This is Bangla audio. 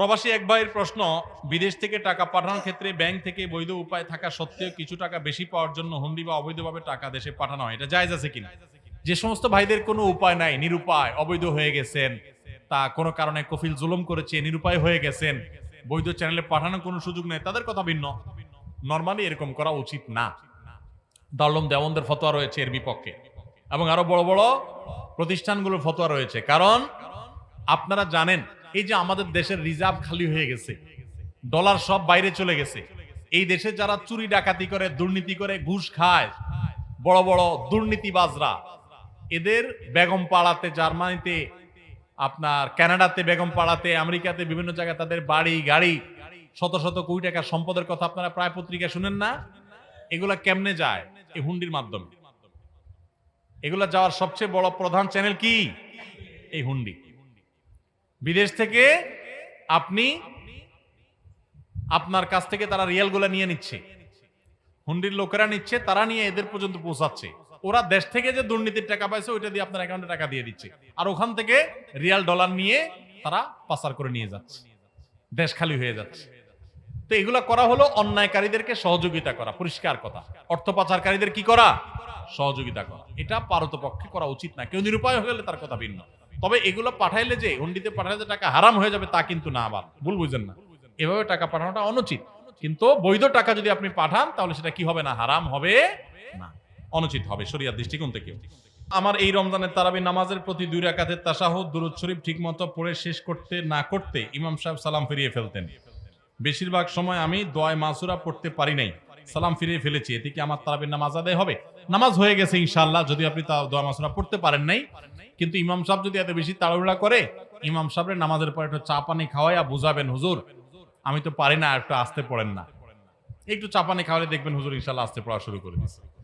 প্রবাসী এক ভাইয়ের প্রশ্ন, বিদেশ থেকে টাকা পাঠানোর ক্ষেত্রে ব্যাংক থেকে বৈধ উপায় থাকা সত্ত্বেও কিছু টাকা বেশি পাওয়ার জন্য হুন্ডি বা অবৈধভাবে টাকা দেশে পাঠানো হয়। এটা জায়েজ আছে কিনা? যে সমস্ত ভাইদের কোনো উপায় নাই, নিরুপায়, অবৈধ হয়ে গেছেন, তা কোনো কারণে কফিল জুলুম করেছে, নিরুপায় হয়ে গেছেন, বৈধ চ্যানেলে পাঠানোর কোনো সুযোগ নেই, তাদের কথা ভিন্ন। নর্মালি এরকম করা উচিত না। দারুম দেওয়ানদের ফতোয়া রয়েছে এর বিপক্ষে। এবং আরও বড় বড় প্রতিষ্ঠানগুলোর ফতোয়া রয়েছে। কারণ আপনারা জানেন এই যে আমাদের দেশের রিজার্ভ খালি হয়ে গেছে, ডলার সব বাইরে চলে গেছে। এই দেশে যারা চুরি ডাকাতি করে, দুর্নীতি করে, ঘুষ খায়, বড় বড় দুর্নীতিবাজরা, এদের বেগম পাড়াতে, জার্মানিতে, আপনার কানাডাতে বেগম পাড়াতে, আমেরিকাতে বিভিন্ন জায়গায় তাদের বাড়ি, গাড়ি, শত শত কোটি টাকা সম্পদের কথা আপনারা প্রায় পত্রিকা শুনেন না? এগুলা কেমনে যায় এই হুন্ডির মাধ্যমে? এগুলা যাওয়ার সবচেয়ে বড় প্রধান চ্যানেল কি? এই হুন্ডি। বিদেশ থেকে আপনি আপনার কাছ থেকে তারা রিয়ালগুলা নিয়ে নিচ্ছে। হুন্ডির লোকেরা নিচ্ছে, তারা নিয়ে এদের পর্যন্ত পৌঁছাচ্ছে। ওরা দেশ থেকে যে দুর্নীতির টাকা পাইছে, ওইটা দিয়ে আপনার অ্যাকাউন্টে টাকা দিয়ে দিচ্ছে। আর ওখান থেকে রিয়াল ডলার নিয়ে তারা পাচার করে নিয়ে যাচ্ছে। দেশ খালি হয়ে যাচ্ছে। তো এগুলা করা হলো অন্যায়কারীদেরকে সহযোগিতা করা, পরিষ্কার কথা। অর্থ পাচারকারীদের কি করা? সহযোগিতা করা। এটা পারতপক্ষে করা উচিত না। কেউ নিরুপায় হয়ে গেলে তার কথা ভিন্ন। তবে এগুলো পাঠাইলে যে, হুন্ডিতে পাঠাইলে টাকা হারাম হয়ে যাবে তা কিন্তু না আবার। ভুল বুঝেন না। এভাবে টাকা পাঠানোটা অনুচিত। কিন্তু বৈধ টাকা যদি আপনি পাঠান, তাহলে সেটা কি হবে না? হারাম হবে না। অনুচিত হবে শরিয়ার দৃষ্টিকোণ থেকে আমার এই রমজানের তারাবি নামাজের প্রতি দুই রাকাতের তাসাহুদ, দুরুদ শরীফ ঠিকমতো পড়ে শেষ করতে না করতে ইমাম সাহেব সালাম ফিরিয়ে ফেলতেন। বেশিরভাগ সময় আমি দোয়ায় মাসুরা পড়তে পারি নাই। সালাম ফিরিয়ে ফেলেছি। এতে কি আমার তারাবির নামাজ আদায় হবে? নামাজ হয়ে গেছে ইনশাল্লাহ যদি আপনি তা দোয়া মাসুরা পড়তে পারেন নাই। কিন্তু ইমাম সাহেব যদি এত বেশি তাড়াহুড়া করে, ইমাম সাহেবের নামাজের পর একটু চা পানি খাওয়াইয়া বুঝাবেন, হুজুর, আমি তো পারি না একটু আসতে পড়েন না। একটু চা পানি খাওয়ালে দেখবেন হুজুর ইনশাল্লাহ আসতে পড়া শুরু করে দিচ্ছে